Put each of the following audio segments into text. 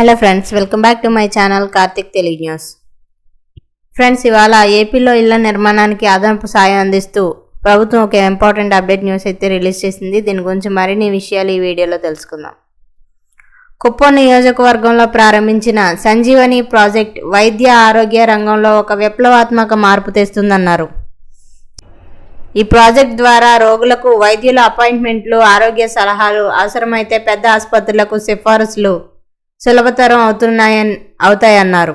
Hello friends welcome back to my channel Karthik Telugu news friends ఇవాళ ఏపీలో ఇళ్ళ నిర్మాణానికి అదనపు సాయం అందిస్తూ ప్రభుత్వం ఒక ఇంపార్టెంట్ అప్డేట్ న్యూస్ అయితే రిలీజ్ చేసింది. దీని గురించి మరిన్ని విషయాలు ఈ వీడియోలో తెలుసుకుందాం. కుప్పం నియోజకవర్గంలో ప్రారంభించిన సంజీవని ప్రాజెక్ట్ వైద్య ఆరోగ్య రంగంలో ఒక విప్లవాత్మక మార్పు తెస్తుందన్నారు. ఈ ప్రాజెక్ట్ ద్వారా రోగులకు వైద్యుల అపాయింట్మెంట్లు ఆరోగ్య సలహాలు అవసరమైతే పెద్ద ఆసుపత్రులకు సిఫారసులు సులభతరం అవుతున్నాయని అవుతాయన్నారు.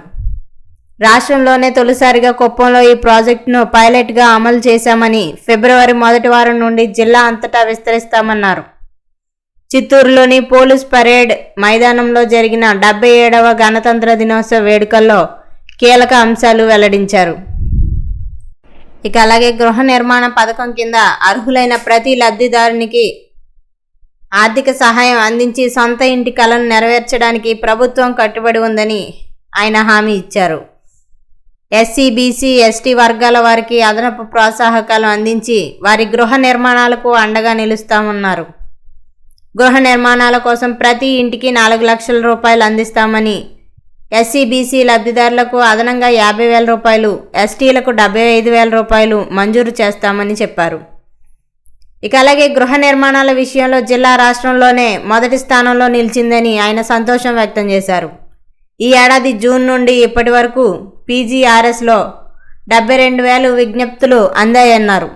రాష్ట్రంలోనే తొలిసారిగా కుప్పంలో ఈ ప్రాజెక్టును పైలట్గా అమలు చేశామని ఫిబ్రవరి మొదటి వారం నుండి జిల్లా అంతటా విస్తరిస్తామన్నారు. చిత్తూరులోని పోలీస్ పరేడ్ మైదానంలో జరిగిన డెబ్బై ఏడవ గణతంత్ర దినోత్సవ వేడుకల్లో కీలక అంశాలు వెల్లడించారు. ఇక అలాగే గృహ నిర్మాణ పథకం కింద అర్హులైన ప్రతి లబ్ధిదారునికి ఆర్థిక సహాయం అందించి సొంత ఇంటి కలను నెరవేర్చడానికి ప్రభుత్వం కట్టుబడి ఉందని ఆయన హామీ ఇచ్చారు. ఎస్సీ బీసీ ఎస్టీ వర్గాల వారికి అదనపు ప్రోత్సాహకాలు అందించి వారి గృహ నిర్మాణాలకు అండగా నిలుస్తామన్నారు. గృహ నిర్మాణాల కోసం ప్రతి ఇంటికి నాలుగు లక్షల రూపాయలు అందిస్తామని ఎస్సీ బీసీ లబ్ధిదారులకు అదనంగా యాభై వేల రూపాయలు ఎస్టీలకు డెబ్బై ఐదు వేల రూపాయలు మంజూరు చేస్తామని చెప్పారు. ఇక అలాగే గృహ నిర్మాణాల విషయంలో జిల్లా రాష్ట్రంలోనే మొదటి స్థానంలో నిలిచిందని ఆయన సంతోషం వ్యక్తం చేశారు. ఈ ఏడాది జూన్ నుండి ఇప్పటి వరకు పీజీఆర్ఎస్లో డెబ్బై రెండు వేలు విజ్ఞప్తులు అందాయన్నారు.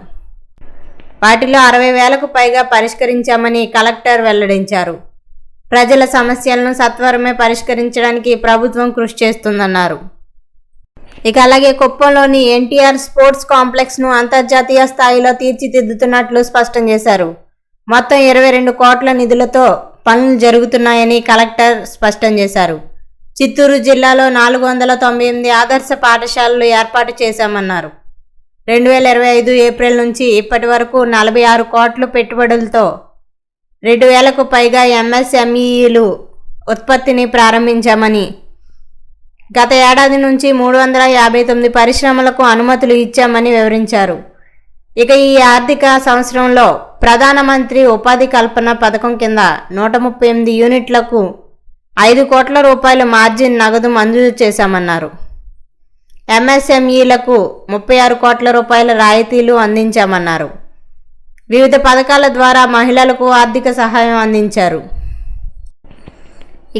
వాటిలో అరవై వేలకు పైగా పరిష్కరించామని కలెక్టర్ వెల్లడించారు. ప్రజల సమస్యలను సత్వరమే పరిష్కరించడానికి ప్రభుత్వం కృషి చేస్తుందన్నారు. ఇక అలాగే కుప్పంలోని ఎన్టీఆర్ స్పోర్ట్స్ కాంప్లెక్స్ను అంతర్జాతీయ స్థాయిలో తీర్చిదిద్దుతున్నట్లు స్పష్టం చేశారు. మొత్తం ఇరవై రెండు కోట్ల నిధులతో పనులు జరుగుతున్నాయని కలెక్టర్ స్పష్టం చేశారు. చిత్తూరు జిల్లాలో నాలుగు వందల తొంభై ఎనిమిది ఆదర్శ పాఠశాలలు ఏర్పాటు చేశామన్నారు. రెండు వేల ఇరవై ఐదు ఏప్రిల్ నుంచి ఇప్పటి వరకు నలభై ఆరు కోట్లు పెట్టుబడులతో రెండు వేలకు పైగా ఎంఎస్ఎంఈలు ఉత్పత్తిని ప్రారంభించామని గత ఏడాది నుంచి మూడు వందల యాభై తొమ్మిది పరిశ్రమలకు అనుమతులు ఇచ్చామని వివరించారు. ఇక ఈ ఆర్థిక సంవత్సరంలో ప్రధానమంత్రి ఉపాధి కల్పన పథకం కింద నూట ముప్పై ఎనిమిది యూనిట్లకు ఐదు కోట్ల రూపాయల మార్జిన్ నగదు మంజూరు చేశామన్నారు. ఎంఎస్ఎంఈలకు ముప్పై ఆరు కోట్ల రూపాయల రాయితీలు అందించామన్నారు. వివిధ పథకాల ద్వారా మహిళలకు ఆర్థిక సహాయం అందించారు.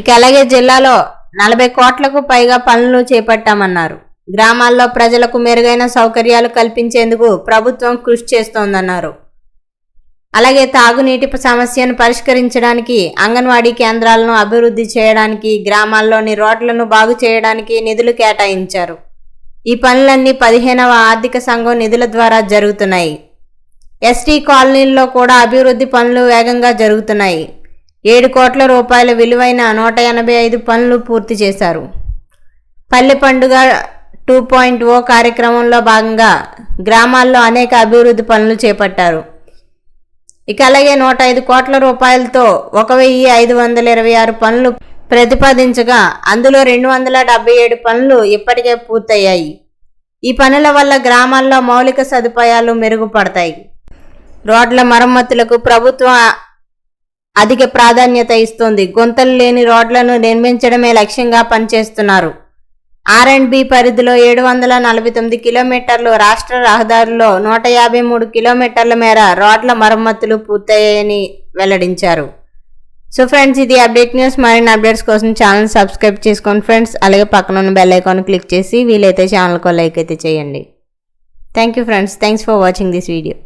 ఇక అలాగే జిల్లాలో నలభై కోట్లకు పైగా పనులు చేపట్టామన్నారు. గ్రామాల్లో ప్రజలకు మెరుగైన సౌకర్యాలు కల్పించేందుకు ప్రభుత్వం కృషి చేస్తోందన్నారు. అలాగే తాగునీటి సమస్యను పరిష్కరించడానికి అంగన్వాడీ కేంద్రాలను అభివృద్ధి చేయడానికి గ్రామాల్లోని రోడ్లను బాగు చేయడానికి నిధులు కేటాయించారు. ఈ పనులన్నీ పదిహేనవ ఆర్థిక సంఘం నిధుల ద్వారా జరుగుతున్నాయి. ఎస్టీ కాలనీల్లో కూడా అభివృద్ధి పనులు వేగంగా జరుగుతున్నాయి. ఏడు కోట్ల రూపాయల విలువైన నూట ఎనభై ఐదు పనులు పూర్తి చేశారు. పల్లె పండుగ టూ పాయింట్ ఓ కార్యక్రమంలో భాగంగా గ్రామాల్లో అనేక అభివృద్ధి పనులు చేపట్టారు. ఇక అలాగే నూట ఐదు కోట్ల రూపాయలతో ఒక వెయ్యి ఐదు వందల ఇరవై ఆరు పనులు ప్రతిపాదించగా అందులో రెండు వందల డెబ్బై ఏడు పనులు ఇప్పటికే పూర్తయ్యాయి. ఈ పనుల వల్ల గ్రామాల్లో మౌలిక సదుపాయాలు మెరుగుపడతాయి. రోడ్ల మరమ్మతులకు ప్రభుత్వం అధిక ప్రాధాన్యత ఇస్తోంది. గుంతలు లేని రోడ్లను నిర్మించడమే లక్ష్యంగా పనిచేస్తున్నారు. ఆర్ అండ్ బి పరిధిలో ఏడు వందల నలభై తొమ్మిది కిలోమీటర్లు రాష్ట్ర రహదారుల్లో నూట యాభై మూడు కిలోమీటర్ల మేర రోడ్ల మరమ్మతులు పూర్తయ్యాయని వెల్లడించారు. సో ఫ్రెండ్స్ ఇది అప్డేట్ న్యూస్. మరిన్ని అప్డేట్స్ కోసం ఛానల్ సబ్స్క్రైబ్ చేసుకోండి ఫ్రెండ్స్. అలాగే పక్కన ఉన్న బెల్ ఐకాన్ క్లిక్ చేసి వీలైతే ఛానల్కో లైక్ అయితే చేయండి. Thank you friends. Thanks for watching this video.